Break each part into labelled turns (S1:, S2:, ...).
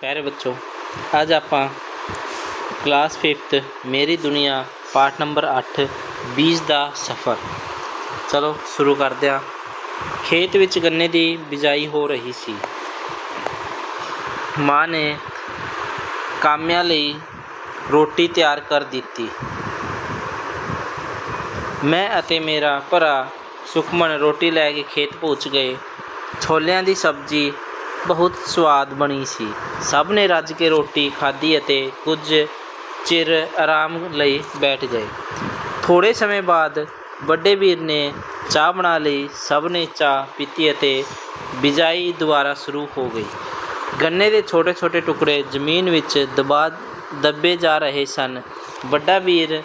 S1: ਪਿਆਰੇ ਬੱਚੋ, ਅੱਜ ਆਪਾਂ ਕਲਾਸ 5th ਮੇਰੀ ਦੁਨੀਆ ਪਾਠ ਨੰਬਰ 8 ਬੀਜ ਦਾ ਸਫ਼ਰ। ਚਲੋ ਸ਼ੁਰੂ ਕਰਦੇ ਹਾਂ। ਖੇਤ ਵਿੱਚ ਗੰਨੇ ਦੀ ਬਿਜਾਈ ਹੋ ਰਹੀ ਸੀ। ਮਾਂ ਨੇ ਕਾਮਿਆਂ ਲਈ ਰੋਟੀ ਤਿਆਰ ਕਰ ਦਿੱਤੀ। ਮੈਂ ਅਤੇ ਮੇਰਾ ਭਰਾ ਸੁਖਮਨ ਰੋਟੀ ਲੈ ਕੇ ਖੇਤ ਪਹੁੰਚ ਗਏ। ਛੋਲਿਆਂ ਦੀ ਸਬਜ਼ੀ ਬਹੁਤ ਸਵਾਦ ਬਣੀ ਸੀ। ਸਭ ਨੇ ਰੱਜ ਕੇ ਰੋਟੀ ਖਾਧੀ ਅਤੇ ਕੁਝ ਚਿਰ ਆਰਾਮ ਲਈ ਬੈਠ ਗਏ। ਥੋੜੇ ਸਮੇਂ ਬਾਅਦ ਵੱਡੇ ਵੀਰ ਨੇ ਚਾਹ ਬਣਾ ਲਈ। ਸਭ ਨੇ ਚਾਹ ਪੀਤੀ ਅਤੇ ਬਿਜਾਈ ਦੁਬਾਰਾ ਸ਼ੁਰੂ ਹੋ ਗਈ। ਗੰਨੇ ਦੇ ਛੋਟੇ-ਛੋਟੇ ਟੁਕੜੇ ਜ਼ਮੀਨ ਵਿੱਚ ਦਬਾ ਦੱਬੇ ਜਾ ਰਹੇ ਸਨ। ਵੱਡਾ ਵੀਰ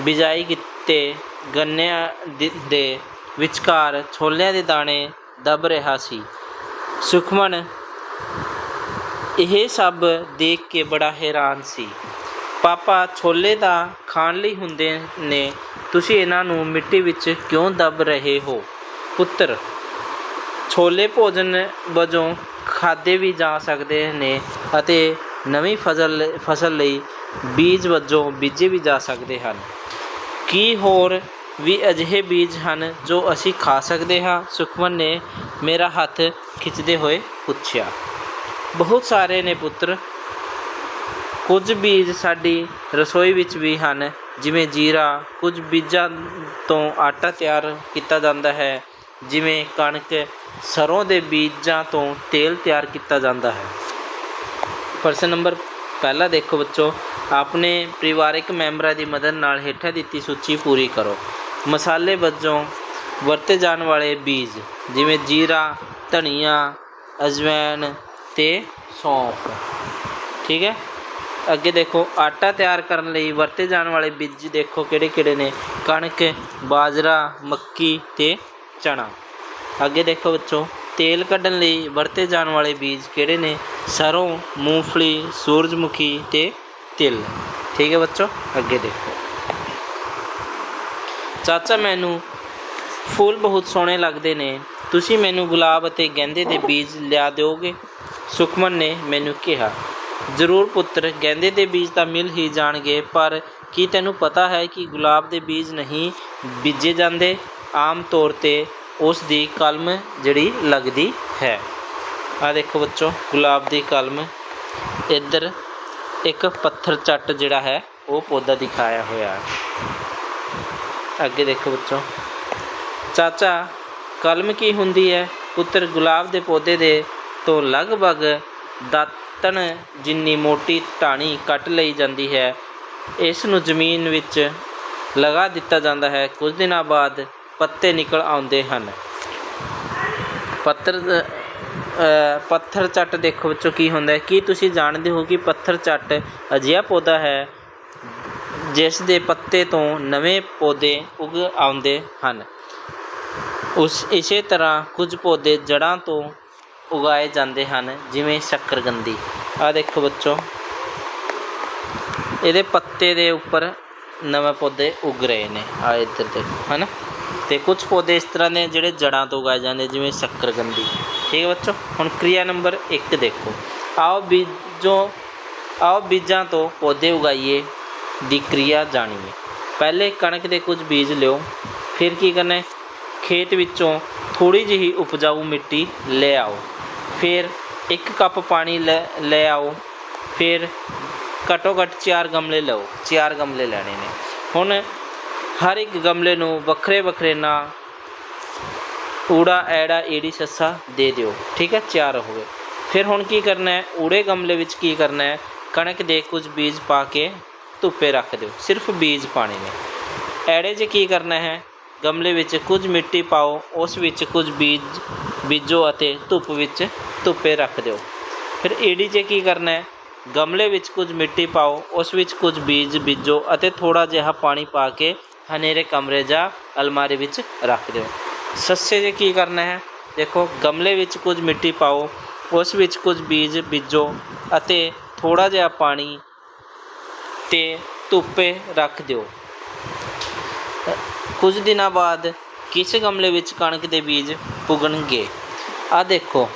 S1: ਬਿਜਾਈ ਕੀਤੇ ਗੰਨਿਆਂ ਦੇ- ਵਿਚਕਾਰ ਛੋਲਿਆਂ ਦੇ ਦਾਣੇ ਦੱਬ ਰਿਹਾ ਸੀ। ਸੁਖਮਨ, ਇਹ ਸਭ ਦੇਖ ਕੇ ਬੜਾ ਹੈਰਾਨ ਸੀ। ਪਾਪਾ ਛੋਲੇ ਦਾ ਖਾਣ ਲਈ ਹੁੰਦੇ ਨੇ, ਤੁਸੀਂ ਇਹਨਾਂ ਨੂੰ ਮਿੱਟੀ ਵਿੱਚ ਕਿਉਂ ਦਬ ਰਹੇ ਹੋ? ਪੁੱਤਰ, ਛੋਲੇ ਭੋਜਨ ਵਜੋਂ ਖਾਦੇ ਵੀ ਜਾ ਸਕਦੇ ਨੇ ਅਤੇ ਨਵੀਂ ਫਸਲ ਫਸਲ ਲਈ ਬੀਜ ਵਜੋਂ ਬੀਜੇ ਵੀ ਜਾ ਸਕਦੇ ਹਨ। ਕੀ ਹੋਰ ਵੀ ਅਜਿਹੇ ਬੀਜ ਹਨ ਜੋ ਅਸੀਂ ਖਾ ਸਕਦੇ ਹਾਂ। ਸੁਖਮਨ ਨੇ ਮੇਰਾ ਹੱਥ ਖਿੱਚਦੇ ਹੋਏ ਪੁੱਛਿਆ, ਬਹੁਤ ਸਾਰੇ ਨੇ ਪੁੱਤਰ। ਕੁਝ ਬੀਜ ਸਾਡੀ ਰਸੋਈ ਵਿੱਚ ਵੀ ਹਨ, ਜਿਵੇਂ ਜੀਰਾ। ਕੁਝ ਬੀਜਾਂ ਤੋਂ ਆਟਾ ਤਿਆਰ ਕੀਤਾ ਜਾਂਦਾ ਹੈ, ਜਿਵੇਂ ਕਣਕ। ਸਰੋਂ ਦੇ ਬੀਜਾਂ ਤੋਂ ਤੇਲ ਤਿਆਰ ਕੀਤਾ ਜਾਂਦਾ ਹੈ। ਪ੍ਰਸ਼ਨ ਨੰਬਰ ਪਹਿਲਾ ਦੇਖੋ ਬੱਚੋ। ਆਪਣੇ ਪਰਿਵਾਰਕ ਮੈਂਬਰਾਂ ਦੀ ਮਦਦ ਨਾਲ ਹੇਠਾਂ ਦਿੱਤੀ ਸੂਚੀ ਪੂਰੀ ਕਰੋ। ਮਸਾਲੇ ਵਜੋਂ ਵਰਤੇ ਜਾਣ ਵਾਲੇ ਬੀਜ ਜਿਵੇਂ ਜੀਰਾ, ਧਨੀਆ ਅਜਵਾਇਣ ਤੇ ਸੌਂਫ। ਠੀਕ ਹੈ? ਅੱਗੇ ਦੇਖੋ, ਆਟਾ ਤਿਆਰ ਕਰਨ ਲਈ ਵਰਤੇ ਜਾਣ ਵਾਲੇ ਬੀਜ ਦੇਖੋ ਕਿਹੜੇ ਕਿਹੜੇ ਨੇ। ਕਣਕ, ਬਾਜਰਾ, ਮੱਕੀ ਤੇ ਚਣਾ ਅੱਗੇ ਦੇਖੋ ਬੱਚੋ, ਤੇਲ ਕੱਢਣ ਲਈ ਵਰਤੇ ਜਾਣ ਵਾਲੇ ਬੀਜ ਕਿਹੜੇ ਨੇ? ਸਰੋਂ, ਮੂੰਗਫਲੀ, ਸੂਰਜਮੁਖੀ ਤੇ ਤਿਲ। ਠੀਕ ਹੈ ਬੱਚੋ? ਅੱਗੇ ਦੇਖੋ। ਚਾਚਾ ਮੈਨੂੰ ਫੁੱਲ ਬਹੁਤ ਸੋਹਣੇ ਲੱਗਦੇ ਨੇ। ਤੁਸੀਂ ਮੈਨੂੰ ਗੁਲਾਬ ਅਤੇ ਗੈਂਦੇ ਦੇ ਬੀਜ ਲਿਆ ਦਿਓਗੇ? ਸੁਖਮਨ ਨੇ ਮੈਨੂੰ ਕਿਹਾ। ਜ਼ਰੂਰ ਪੁੱਤਰ, ਗੈਂਦੇ ਦੇ ਬੀਜ ਤਾਂ ਮਿਲ ਹੀ ਜਾਣਗੇ, ਪਰ ਕੀ ਤੈਨੂੰ ਪਤਾ ਹੈ ਕਿ ਗੁਲਾਬ ਦੇ ਬੀਜ ਨਹੀਂ ਬੀਜੇ ਜਾਂਦੇ? ਆਮ ਤੌਰ ਤੇ ਉਸ ਦੀ ਕਲਮ ਜਿਹੜੀ ਲੱਗਦੀ ਹੈ। ਆ ਦੇਖੋ ਬੱਚੋ, ਗੁਲਾਬ ਦੀ ਕਲਮ। ਇੱਧਰ ਇੱਕ ਪੱਥਰ ਚੱਟ ਜਿਹੜਾ ਹੈ, ਉਹ ਪੌਦਾ ਦਿਖਾਇਆ ਹੋਇਆ। ਹੈ ਅੱਗੇ ਦੇਖੋ ਬੱਚੋ। ਚਾਚਾ ਕਲਮ ਕੀ ਹੁੰਦੀ ਹੈ? ਪੁੱਤਰ ਗੁਲਾਬ ਦੇ ਪੌਦੇ ਦੇ ਤੋਂ ਲਗਭਗ ਦਾਤਣ ਜਿੰਨੀ ਮੋਟੀ ਟਾਣੀ ਕੱਟ ਲਈ ਜਾਂਦੀ ਹੈ, ਇਸ ਨੂੰ ਜ਼ਮੀਨ ਵਿੱਚ ਲਗਾ ਦਿੱਤਾ ਜਾਂਦਾ ਹੈ। ਕੁਝ ਦਿਨਾਂ ਬਾਅਦ ਪੱਤੇ ਨਿਕਲ ਆਉਂਦੇ ਹਨ। ਪੱਤਰ ਪੱਥਰ ਚੱਟ ਦੇਖੋ ਬੱਚੋ ਕੀ ਹੁੰਦਾ ਹੈ। ਕੀ ਤੁਸੀਂ ਜਾਣਦੇ ਹੋ ਕਿ ਪੱਥਰ ਚੱਟ ਅਜਿਹਾ ਪੌਦਾ ਹੈ ਜਿਸ ਦੇ ਪੱਤੇ ਤੋਂ ਨਵੇਂ ਪੌਦੇ ਉਗ ਆਉਂਦੇ ਹਨ। ਉਸ ਇਸੇ ਤਰ੍ਹਾਂ ਕੁਝ ਪੌਦੇ ਜੜ੍ਹਾਂ ਤੋਂ ਉਗਾਏ ਜਾਂਦੇ ਹਨ, ਜਿਵੇਂ ਸ਼ੱਕਰਗੰਦੀ। ਆ ਦੇਖੋ ਬੱਚੋ। ਇਹਦੇ ਪੱਤੇ ਦੇ ਉੱਪਰ ਨਵੇਂ ਪੌਦੇ ਉੱਗ ਰਹੇ ਨੇ। ਆ ਇੱਧਰ ਦੇਖੋ, ਹਨਾ? ਤੇ ਕੁਝ ਪੌਦੇ ਇਸ ਤਰ੍ਹਾਂ ਦੇ ਜਿਹੜੇ ਜੜ੍ਹਾਂ ਤੋਂ ਉਗਾਏ ਜਾਂਦੇ, ਜਿਵੇਂ ਸ਼ੱਕਰਗੰਦੀ। ਠੀਕ ਹੈ ਬੱਚੋ? ਹੁਣ ਕਿਰਿਆ ਨੰਬਰ 1 ਦੇਖੋ। ਆਓ ਬੀਜੋਂ, ਆਓ ਬੀਜਾਂ ਤੋਂ ਪੌਦੇ ਉਗਾਈਏ। ਦੀ ਕਿਰਿਆ ਜਾਣੀਏ ਪਹਿਲੇ ਕਣਕ ਦੇ ਕੁਝ ਬੀਜ ਲਿਓ, ਫਿਰ ਕੀ ਕਰਨਾ ਹੈ? ਖੇਤ ਵਿੱਚੋਂ ਥੋੜੀ ਜਿਹੀ ਉਪਜਾਊ ਮਿੱਟੀ ਲੈ ਆਓ। ਫਿਰ 1 ਕੱਪ ਪਾਣੀ ਲੈ ਲੈ ਆਓ। ਫਿਰ ਘੱਟੋ ਘੱਟ 4 ਗਮਲੇ ਲਓ 4 ਗਮਲੇ ਲੈਣੇ ਨੇ। ਹੁਣ ਹਰ ਇੱਕ ਗਮਲੇ ਨੂੰ ਵੱਖਰੇ ਵੱਖਰੇ ਨਾਂ ਊੜਾ, ਐੜਾ ਏੜੀ ਸੱਸਾ ਦੇ ਦਿਓ, ਠੀਕ ਹੈ? ਚਾਰ ਹੋ ਗਏ ਫਿਰ ਹੁਣ ਕੀ ਕਰਨਾ ਹੈ? ਊੜੇ ਗਮਲੇ ਵਿੱਚ ਕੀ ਕਰਨਾ ਹੈ? ਕਣਕ ਦੇ ਕੁਝ ਬੀਜ ਪਾ ਕੇ ਧੁੱਪੇ ਰੱਖ ਦਿਓ, ਸਿਰਫ ਬੀਜ ਪਾਣੇ ਨੇ। ਐੜੇ 'ਚ ਕੀ ਕਰਨਾ ਹੈ? ਗਮਲੇ ਵਿੱਚ ਕੁਝ ਮਿੱਟੀ ਪਾਓ, ਉਸ ਵਿੱਚ ਕੁਝ ਬੀਜ ਬੀਜੋ ਅਤੇ ਧੁੱਪ ਵਿੱਚ ਧੁੱਪੇ ਰੱਖ ਦਿਓ। ਫਿਰ ਈੜੀ 'ਚ ਕੀ ਕਰਨਾ ਹੈ? ਗਮਲੇ ਵਿੱਚ ਕੁਝ ਮਿੱਟੀ ਪਾਓ, ਉਸ ਵਿੱਚ ਕੁਝ ਬੀਜ ਬੀਜੋ ਅਤੇ ਥੋੜਾ ਜਿਹਾ ਪਾਣੀ ਪਾ ਕੇ ਹਨੇਰੇ ਕਮਰੇ ਜਾਂ ਅਲਮਾਰੀ ਵਿੱਚ ਰੱਖ ਦਿਓ। ਸੱਸੇ 'ਚ ਕੀ ਕਰਨਾ ਹੈ? ਦੇਖੋ, ਗਮਲੇ ਵਿੱਚ ਕੁਝ ਮਿੱਟੀ ਪਾਓ, ਉਸ ਵਿੱਚ ਕੁਝ ਬੀਜ ਬੀਜੋ ਅਤੇ ਥੋੜਾ ਜਿਹਾ ਪਾਣੀ ਤੇ ਧੁੱਪੇ ਰੱਖ ਦਿਓ। ਕੁਝ ਦਿਨਾਂ ਬਾਅਦ ਕਿਸ ਗਮਲੇ ਵਿੱਚ ਕਣਕ ਦੇ ਬੀਜ ਪੁਗਣਗੇ? ਆ ਦੇਖੋ।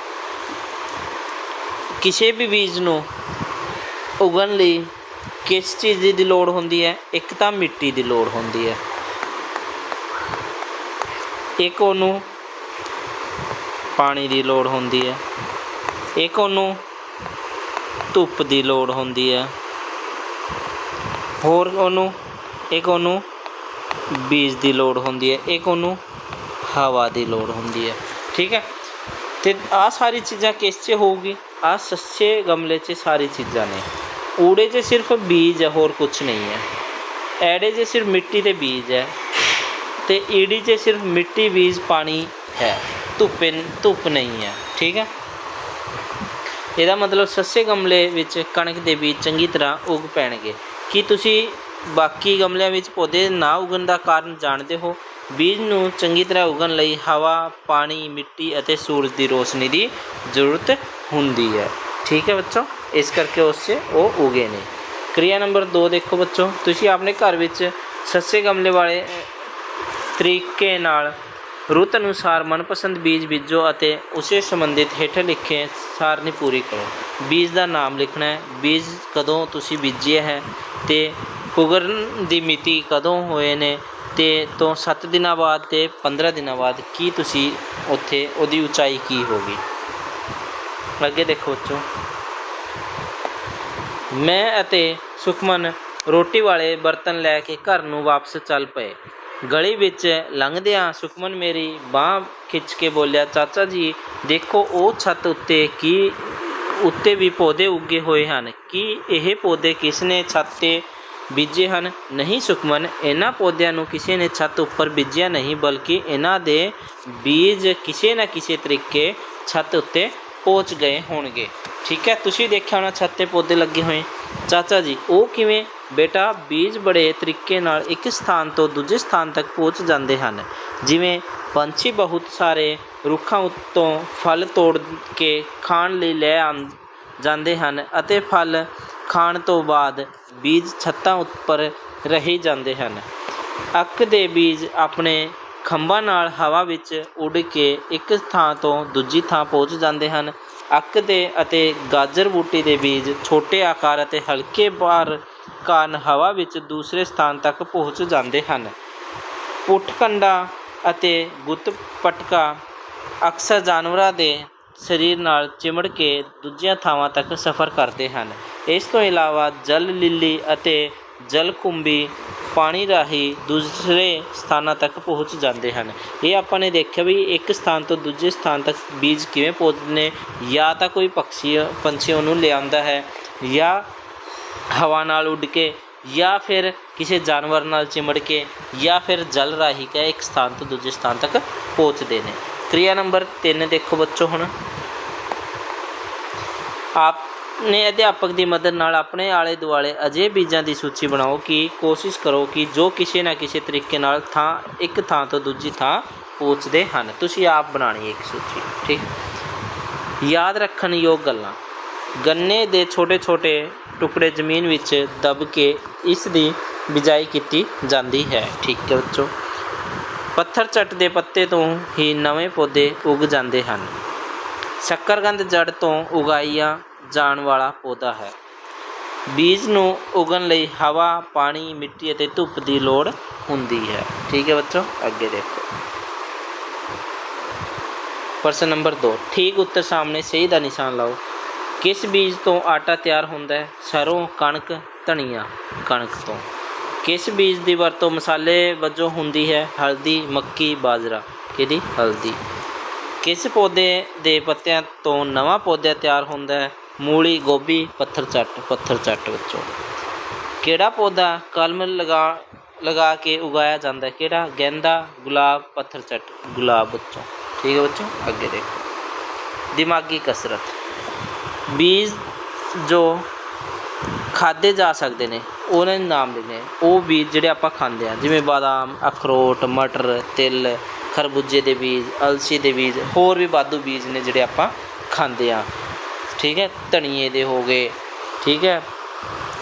S1: ਕਿਸੇ ਵੀ ਬੀਜ ਨੂੰ ਉਗਣ ਲਈ ਕਿਸ ਚੀਜ਼ ਦੀ ਲੋੜ ਹੁੰਦੀ ਹੈ? ਇੱਕ ਤਾਂ ਮਿੱਟੀ ਦੀ ਲੋੜ ਹੁੰਦੀ ਹੈ। ਇੱਕ ਉਹਨੂੰ ਪਾਣੀ ਦੀ ਲੋੜ ਹੁੰਦੀ ਹੈ। ਇੱਕ ਉਹਨੂੰ ਧੁੱਪ ਦੀ ਲੋੜ ਹੁੰਦੀ ਹੈ। ਹੋਰ ਉਹਨੂੰ, ਇੱਕ ਉਹਨੂੰ ਬੀਜ ਦੀ ਲੋੜ ਹੁੰਦੀ ਹੈ, ਇੱਕ ਉਹਨੂੰ ਹਵਾ ਦੀ ਲੋੜ ਹੁੰਦੀ ਹੈ, ਠੀਕ ਹੈ? ਤੇ ਆ ਸਾਰੀ ਚੀਜ਼ਾਂ ਕਿਸ 'ਚ ਹੋਊਗੀ? ਆ ਸੱਸੇ ਗਮਲੇ 'ਚ ਸਾਰੀ ਚੀਜ਼ਾਂ ਨੇ। ਊੜੇ 'ਚ ਸਿਰਫ ਬੀਜ ਹੈ, ਹੋਰ ਕੁਝ ਨਹੀਂ ਹੈ। ਐੜੇ 'ਚ ਸਿਰਫ ਮਿੱਟੀ ਤੇ ਬੀਜ ਹੈ ਤੇ ਈੜੀ 'ਚ ਸਿਰਫ ਮਿੱਟੀ, ਬੀਜ, ਪਾਣੀ ਹੈ। ਧੁੱਪੇ, ਧੁੱਪ ਨਹੀਂ ਹੈ, ਠੀਕ ਹੈ? ਇਹਦਾ ਮਤਲਬ ਸੱਸੇ ਗਮਲੇ ਵਿੱਚ ਕਣਕ ਦੇ ਬੀਜ ਚੰਗੀ ਤਰ੍ਹਾਂ ਉਗ ਪੈਣਗੇ। ਕੀ ਤੁਸੀਂ ਬਾਕੀ ਗਮਲਿਆਂ ਵਿੱਚ ਪੌਦੇ ਨਾ ਉਗਣ ਦਾ ਕਾਰਨ ਜਾਣਦੇ ਹੋ? ਬੀਜ ਨੂੰ ਚੰਗੀ ਤਰ੍ਹਾਂ ਉਗਣ ਲਈ ਹਵਾ, ਪਾਣੀ, ਮਿੱਟੀ ਅਤੇ ਸੂਰਜ ਦੀ ਰੋਸ਼ਨੀ ਦੀ ਜ਼ਰੂਰਤ ਹੁੰਦੀ ਹੈ। ਠੀਕ ਹੈ ਬੱਚੋ ਇਸ ਕਰਕੇ ਉਸ ਉਸੇ ਉਹ ਉਗੇ ਨੇ। ਕਿਰਿਆ ਨੰਬਰ 2 ਦੇਖੋ ਬੱਚੋ ਤੁਸੀਂ ਆਪਣੇ ਘਰ ਵਿੱਚ ਸੱਸੇ ਗਮਲੇ ਵਾਲੇ ਤਰੀਕੇ ਨਾਲ ਰੁੱਤ ਅਨੁਸਾਰ ਮਨਪਸੰਦ ਬੀਜ ਬੀਜੋ ਅਤੇ ਉਸੇ ਸੰਬੰਧਿਤ ਹੇਠ ਲਿਖੇ ਸਾਰਨੀ ਪੂਰੀ ਕਰੋ। ਬੀਜ ਦਾ ਨਾਮ ਲਿਖਣਾ ਹੈ। ਬੀਜ ਕਦੋਂ ਤੁਸੀਂ ਬੀਜਿਆ ਹੈ? ਤੇ ਉਗਰਨ ਦੀ ਮਿਤੀ ਕਦੋਂ ਹੋਏ ਨੇ ਤੇ ਤੋਂ 7 ਦਿਨਾਂ ਬਾਅਦ ਤੇ 15 ਦਿਨਾਂ ਬਾਅਦ ਕੀ ਤੁਸੀਂ ਉੱਥੇ ਉਹਦੀ ਉਚਾਈ ਕੀ ਹੋਗੀ ਅੱਗੇ ਦੇਖੋ ਬੱਚੋ। ਮੈਂ ਅਤੇ ਸੁਖਮਨ ਰੋਟੀ ਵਾਲੇ ਬਰਤਨ ਲੈ ਕੇ ਘਰ ਨੂੰ ਵਾਪਸ ਚੱਲ ਪਏ। ਗਲੀ ਵਿੱਚ ਲੰਘਦਿਆਂ ਸੁਖਮਨ ਮੇਰੀ ਬਾਹ ਖਿੱਚ ਕੇ ਬੋਲਿਆ, ਚਾਚਾ ਜੀ, ਦੇਖੋ ਉਹ ਛੱਤ ਉੱਤੇ ਕੀ ਉੱਤੇ ਵੀ ਪੌਦੇ ਉੱਗੇ ਹੋਏ ਹਨ। ਕੀ ਇਹ ਪੌਦੇ ਕਿਸ ਨੇ ਛੱਤ ਤੇ ਬੀਜੇ ਹਨ? ਨਹੀਂ ਸੁਖਮਨ, ਇਹਨਾਂ ਪੌਦਿਆਂ ਨੂੰ ਕਿਸੇ ਨੇ ਛੱਤ ਉੱਪਰ ਬੀਜਿਆ ਨਹੀਂ, ਬਲਕਿ ਇਹਨਾਂ ਦੇ ਬੀਜ ਕਿਸੇ ਨਾ ਕਿਸੇ ਤਰੀਕੇ ਛੱਤ ਉੱਤੇ ਪਹੁੰਚ ਗਏ ਹੋਣਗੇ। ਠੀਕ ਹੈ? ਤੁਸੀਂ ਦੇਖਿਆ ਹੋਣਾ ਛੱਤ ਤੇ ਪੌਦੇ ਲੱਗੇ ਹੋਏ। ਚਾਚਾ ਜੀ, ਉਹ ਕਿਵੇਂ? ਬੇਟਾ, ਬੀਜ ਬੜੇ ਤਰੀਕੇ ਨਾਲ ਇੱਕ ਸਥਾਨ ਤੋਂ ਦੂਜੇ ਸਥਾਨ ਤੱਕ ਪਹੁੰਚ ਜਾਂਦੇ ਹਨ। ਜਿਵੇਂ ਪੰਛੀ ਬਹੁਤ ਸਾਰੇ ਰੁੱਖਾਂ ਉੱਤੋਂ ਫਲ ਤੋੜ ਕੇ ਖਾਣ ਲਈ ਲੈ ਆਂ ਜਾਂਦੇ ਹਨ ਅਤੇ ਫਲ ਖਾਣ ਤੋਂ ਬਾਅਦ ਬੀਜ ਛੱਤਾਂ ਉੱਪਰ ਰਹੀ ਜਾਂਦੇ ਹਨ। ਅੱਕ ਦੇ ਬੀਜ ਆਪਣੇ ਖੰਭਾਂ ਨਾਲ ਹਵਾ ਵਿੱਚ ਉੱਡ ਕੇ ਇੱਕ ਥਾਂ ਤੋਂ ਦੂਜੀ ਥਾਂ ਪਹੁੰਚ ਜਾਂਦੇ ਹਨ। ਅੱਕ ਦੇ ਅਤੇ ਗਾਜਰ ਬੂਟੀ ਦੇ ਬੀਜ ਛੋਟੇ ਆਕਾਰ ਅਤੇ ਹਲਕੇ ਭਾਰ ਕਾਰਨ ਹਵਾ ਵਿੱਚ ਦੂਸਰੇ ਸਥਾਨ ਤੱਕ ਪਹੁੰਚ ਜਾਂਦੇ ਹਨ। ਪੁੱਠਕੰਡਾ ਅਤੇ ਗੁੱਤ ਪਟਕਾ ਅਕਸਰ ਜਾਨਵਰਾਂ ਦੇ ਸਰੀਰ ਨਾਲ ਚਿਮੜ ਕੇ ਦੂਜੀਆਂ ਥਾਵਾਂ ਤੱਕ ਸਫ਼ਰ ਕਰਦੇ ਹਨ। ਇਸ ਤੋਂ ਇਲਾਵਾ ਜਲ ਲਿੱਲੀ ਅਤੇ जलकुंभी पानी राही दूसरे स्थान तक पहुँच जाते हैं ये अपने देखा भी एक स्थान तो दूजे स्थान तक बीज किमें पौधने या तो कोई पक्षी पंछी उन्होंने लिया है या हवा न उड के या फिर किसी जानवर न चिमड़ के या फिर जल राही कह एक स्थान तो दूजे स्थान तक पहुँचते हैं क्रिया नंबर तीन देखो बच्चों हम आप ਨੇ ਅਧਿਆਪਕ ਦੀ ਮਦਦ ਨਾਲ ਆਪਣੇ ਆਲੇ ਦੁਆਲੇ ਅਜੇ ਬੀਜਾਂ ਦੀ ਸੂਚੀ ਬਣਾਓ ਕਿ ਕੋਸ਼ਿਸ਼ ਕਰੋ ਕਿ ਜੋ ਕਿਸੇ ਨਾ ਕਿਸੇ ਤਰੀਕੇ ਨਾਲ ਥਾਂ, ਇੱਕ ਥਾਂ ਤੋਂ ਦੂਜੀ ਥਾਂ ਪਹੁੰਚਦੇ ਹਨ। ਤੁਸੀਂ ਆਪ ਬਣਾਣੀ ਹੈ ਇੱਕ ਸੂਚੀ, ਠੀਕ? ਯਾਦ ਰੱਖਣ ਯੋਗ ਗੱਲਾਂ। ਗੰਨੇ ਦੇ ਛੋਟੇ-ਛੋਟੇ ਟੁਕੜੇ ਜ਼ਮੀਨ ਵਿੱਚ ਦਬ ਕੇ ਇਸ ਦੀ ਬਿਜਾਈ ਕੀਤੀ ਜਾਂਦੀ ਹੈ, ਠੀਕ ਹੈ ਬੱਚੋ? ਪੱਥਰ ਚੱਟ ਦੇ ਪੱਤੇ ਤੋਂ ਹੀ ਨਵੇਂ ਪੌਦੇ ਉੱਗ ਜਾਂਦੇ ਹਨ। ਸ਼ੱਕਰਗੰਦ ਜੜ ਤੋਂ ਉਗਾਈਆਂ ਜਾਣ ਵਾਲਾ ਪੌਦਾ ਹੈ। ਬੀਜ ਨੂੰ ਉਗਣ ਲਈ ਹਵਾ, ਪਾਣੀ, ਮਿੱਟੀ ਅਤੇ ਧੁੱਪ ਦੀ ਲੋੜ ਹੁੰਦੀ ਹੈ। ਠੀਕ ਹੈ ਬੱਚੋ, ਅੱਗੇ ਦੇਖੋ। ਪ੍ਰਸ਼ਨ ਨੰਬਰ 2 ਠੀਕ ਉੱਤਰ ਸਾਹਮਣੇ ਸਹੀ ਦਾ ਨਿਸ਼ਾਨ ਲਾਓ। ਕਿਸ ਬੀਜ ਤੋਂ ਆਟਾ ਤਿਆਰ ਹੁੰਦਾ ਹੈ? ਸਰੋਂ, ਕਣਕ, ਧਨੀਆ, ਕਣਕ ਤੋਂ। ਕਿਸ ਬੀਜ ਦੀ ਵਰਤੋਂ ਮਸਾਲੇ ਵਜੋਂ ਹੁੰਦੀ ਹੈ? ਹਲਦੀ, ਮੱਕੀ, ਬਾਜਰਾ। ਕਿਹਦੀ? ਹਲਦੀ। ਕਿਸ ਪੌਦੇ ਦੇ ਪੱਤਿਆਂ ਤੋਂ ਨਵਾਂ ਪੌਦਾ ਤਿਆਰ ਹੁੰਦਾ ਹੈ? ਮੂਲੀ, ਗੋਭੀ, ਪੱਥਰ ਚੱਟ ਪੱਥਰ ਚੱਟ ਵਿੱਚੋਂ। ਕਿਹੜਾ ਪੌਦਾ ਕਲਮ ਲਗਾ ਲਗਾ ਕੇ ਉਗਾਇਆ ਜਾਂਦਾ ਹੈ? ਕਿਹੜਾ? ਗੈਂਦਾ, ਗੁਲਾਬ, ਪੱਥਰ ਚੱਟ। ਗੁਲਾਬ ਬੱਚੋਂ ਠੀਕ ਹੈ ਬੱਚੋ ਅੱਗੇ ਦੇਖੋ। ਦਿਮਾਗੀ ਕਸਰਤ। ਬੀਜ ਜੋ ਖਾਦੇ ਜਾ ਸਕਦੇ ਨੇ, ਉਹਨਾਂ ਦੇ ਨਾਮ ਲਿਖਣੇ ਉਹ ਬੀਜ ਜਿਹੜੇ ਆਪਾਂ ਖਾਂਦੇ ਆ ਜਿਵੇਂ ਬਾਦਾਮ, ਅਖਰੋਟ, ਮਟਰ, ਤਿਲ, ਖਰਬੂਜੇ ਦੇ ਬੀਜ, ਅਲਸੀ ਦੇ ਬੀਜ, ਹੋਰ ਵੀ ਵਾਧੂ ਬੀਜ ਨੇ ਜਿਹੜੇ ਆਪਾਂ ਖਾਂਦੇ ਆ ਠੀਕ ਹੈ? ਧਨੀਏ ਦੇ ਹੋ ਗਏ, ਠੀਕ ਹੈ?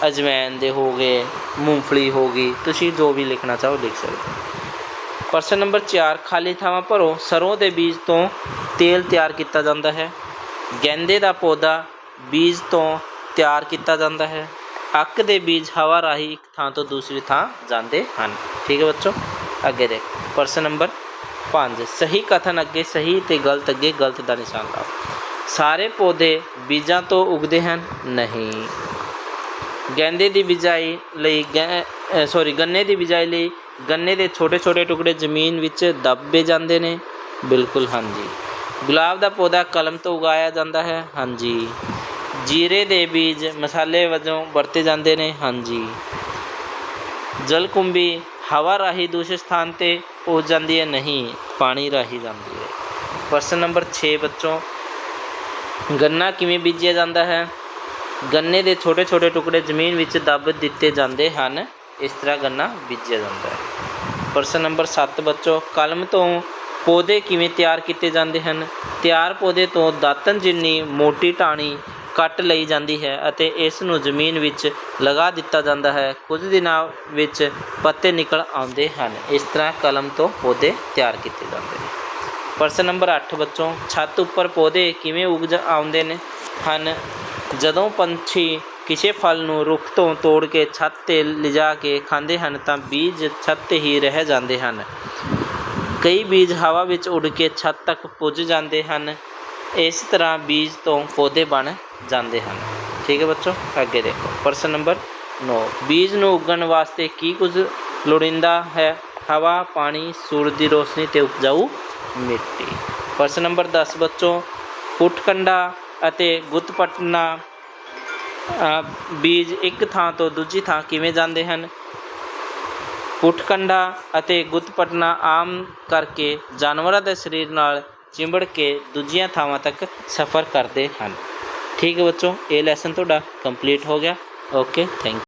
S1: ਅਜਵਾਇਨ ਦੇ ਹੋ ਗਏ, ਮੂੰਗਫਲੀ ਹੋ ਗਈ। ਤੁਸੀਂ ਜੋ ਵੀ ਲਿਖਣਾ ਚਾਹੋ ਲਿਖ ਸਕਦੇ ਹੋ। ਪ੍ਰਸ਼ਨ ਨੰਬਰ 4 ਖਾਲੀ ਥਾਵਾਂ ਭਰੋ। ਸਰੋਂ ਦੇ ਬੀਜ ਤੋਂ ਤੇਲ ਤਿਆਰ ਕੀਤਾ ਜਾਂਦਾ ਹੈ। ਗੈਂਦੇ ਦਾ ਪੌਦਾ ਬੀਜ ਤੋਂ ਤਿਆਰ ਕੀਤਾ ਜਾਂਦਾ ਹੈ। ਅੱਕ ਦੇ ਬੀਜ ਹਵਾ ਰਾਹੀਂ ਇੱਕ ਥਾਂ ਤੋਂ ਦੂਸਰੀ ਥਾਂ ਜਾਂਦੇ ਹਨ। ਠੀਕ ਹੈ ਬੱਚੋ? ਅੱਗੇ ਦੇਖ। ਪ੍ਰਸ਼ਨ ਨੰਬਰ 5 ਸਹੀ ਕਥਨ ਅੱਗੇ ਸਹੀ ਤੇ ਗਲਤ ਅੱਗੇ ਗਲਤ ਦਾ ਨਿਸ਼ਾਨ ਲਾਓ। ਸਾਰੇ ਪੌਦੇ ਬੀਜਾਂ ਤੋਂ ਉਗਦੇ ਹਨ? ਨਹੀਂ। ਗੈਂਦੇ ਦੀ ਬਿਜਾਈ ਲਈ ਸੌਰੀ ਗੰਨੇ ਦੀ ਬਿਜਾਈ ਲਈ ਗੰਨੇ ਦੇ ਛੋਟੇ ਛੋਟੇ ਟੁਕੜੇ ਜ਼ਮੀਨ ਵਿੱਚ ਦੱਬੇ ਜਾਂਦੇ ਨੇ। ਬਿਲਕੁਲ, ਹਾਂਜੀ। ਗੁਲਾਬ ਦਾ ਪੌਦਾ ਕਲਮ ਤੋਂ ਉਗਾਇਆ ਜਾਂਦਾ ਹੈ, ਹਾਂਜੀ। ਜੀਰੇ ਦੇ ਬੀਜ ਮਸਾਲੇ ਵਜੋਂ ਵਰਤੇ ਜਾਂਦੇ ਨੇ, ਹਾਂਜੀ। ਜਲਕੁੰਭੀ ਹਵਾ ਰਾਹੀਂ ਦੂਸਰੇ ਸਥਾਨ ਤੇ ਪਹੁੰਚ ਜਾਂਦੀ ਹੈ, ਨਹੀਂ, ਪਾਣੀ ਰਾਹੀਂ ਜਾਂਦੀ ਹੈ। ਪ੍ਰਸ਼ਨ ਨੰਬਰ 6 ਬੱਚੋਂ ਗੰਨਾ ਕਿਵੇਂ ਬੀਜਿਆ ਜਾਂਦਾ ਹੈ? ਗੰਨੇ ਦੇ ਛੋਟੇ ਛੋਟੇ ਟੁਕੜੇ ਜ਼ਮੀਨ ਵਿੱਚ ਦੱਬ ਦਿੱਤੇ ਜਾਂਦੇ ਹਨ। ਇਸ ਤਰ੍ਹਾਂ ਗੰਨਾ ਬੀਜਿਆ ਜਾਂਦਾ ਹੈ। ਪ੍ਰਸ਼ਨ ਨੰਬਰ 7 ਬੱਚੋ, ਕਲਮ ਤੋਂ ਪੌਦੇ ਕਿਵੇਂ ਤਿਆਰ ਕੀਤੇ ਜਾਂਦੇ ਹਨ? ਤਿਆਰ ਪੌਦੇ ਤੋਂ ਦਾਤਨ ਜਿੰਨੀ ਮੋਟੀ ਟਾਹਣੀ ਕੱਟ ਲਈ ਜਾਂਦੀ ਹੈ ਅਤੇ ਇਸ ਨੂੰ ਜ਼ਮੀਨ ਵਿੱਚ ਲਗਾ ਦਿੱਤਾ ਜਾਂਦਾ ਹੈ। ਕੁਝ ਦਿਨਾਂ ਵਿੱਚ ਪੱਤੇ ਨਿਕਲ ਆਉਂਦੇ ਹਨ। ਇਸ ਤਰ੍ਹਾਂ ਕਲਮ ਤੋਂ ਪੌਦੇ ਤਿਆਰ ਕੀਤੇ ਜਾਂਦੇ ਨੇ। ਪ੍ਰਸ਼ਨ ਨੰਬਰ 8 ਬੱਚੋਂ, ਛੱਤ ਉੱਪਰ ਪੌਦੇ ਕਿਵੇਂ ਉਗ ਜਾ- ਆਉਂਦੇ ਨੇ? ਹਨ। ਜਦੋਂ ਪੰਛੀ ਕਿਸੇ ਫਲ ਨੂੰ ਰੁੱਖ ਤੋਂ ਤੋੜ ਕੇ ਛੱਤ ਤੇ ਲਿਜਾ ਕੇ ਖਾਂਦੇ ਹਨ, ਤਾਂ ਬੀਜ ਛੱਤ ਤੇ ਹੀ ਰਹਿ ਜਾਂਦੇ ਹਨ। ਕਈ ਬੀਜ ਹਵਾ ਵਿੱਚ ਉੱਡ ਕੇ ਛੱਤ ਤੱਕ ਪੁੱਜ ਜਾਂਦੇ ਹਨ। ਇਸ ਤਰ੍ਹਾਂ ਬੀਜ ਤੋਂ ਪੌਦੇ ਬਣ ਜਾਂਦੇ ਹਨ। ਠੀਕ ਹੈ ਬੱਚੋ, ਅੱਗੇ ਦੇਖੋ। ਪ੍ਰਸ਼ਨ ਨੰਬਰ 9 ਬੀਜ ਨੂੰ ਉੱਗਣ ਵਾਸਤੇ ਕੀ ਕੁਝ ਲੋੜੀਂਦਾ ਹੈ? ਹਵਾ, ਪਾਣੀ, ਸੂਰਜ ਦੀ ਰੋਸ਼ਨੀ ਤੇ ਉਪਜਾਊ ਮਿੱਟੀ। ਪ੍ਰਸ਼ਨ ਨੰਬਰ 10 ਬੱਚੋ ਪੁੱਠਕੰਡਾ ਅਤੇ ਗੁੱਤਪਟਨਾ ਅ, ਬੀਜ ਇੱਕ ਥਾਂ ਤੋਂ ਦੂਜੀ ਥਾਂ ਕਿਵੇਂ ਜਾਂਦੇ ਹਨ? ਪੁੱਠਕੰਡਾ ਅਤੇ ਗੁੱਤਪਟਨਾ ਆਮ ਕਰਕੇ ਜਾਨਵਰਾਂ ਦੇ ਸਰੀਰ ਨਾਲ ਚਿੰਬੜ ਕੇ ਦੂਜੀਆਂ ਥਾਵਾਂ ਤੱਕ ਸਫ਼ਰ ਕਰਦੇ ਹਨ। ਠੀਕ ਹੈ ਬੱਚੋ ਇਹ ਲੈਸਨ ਤੁਹਾਡਾ ਕੰਪਲੀਟ ਹੋ ਗਿਆ। Okay thank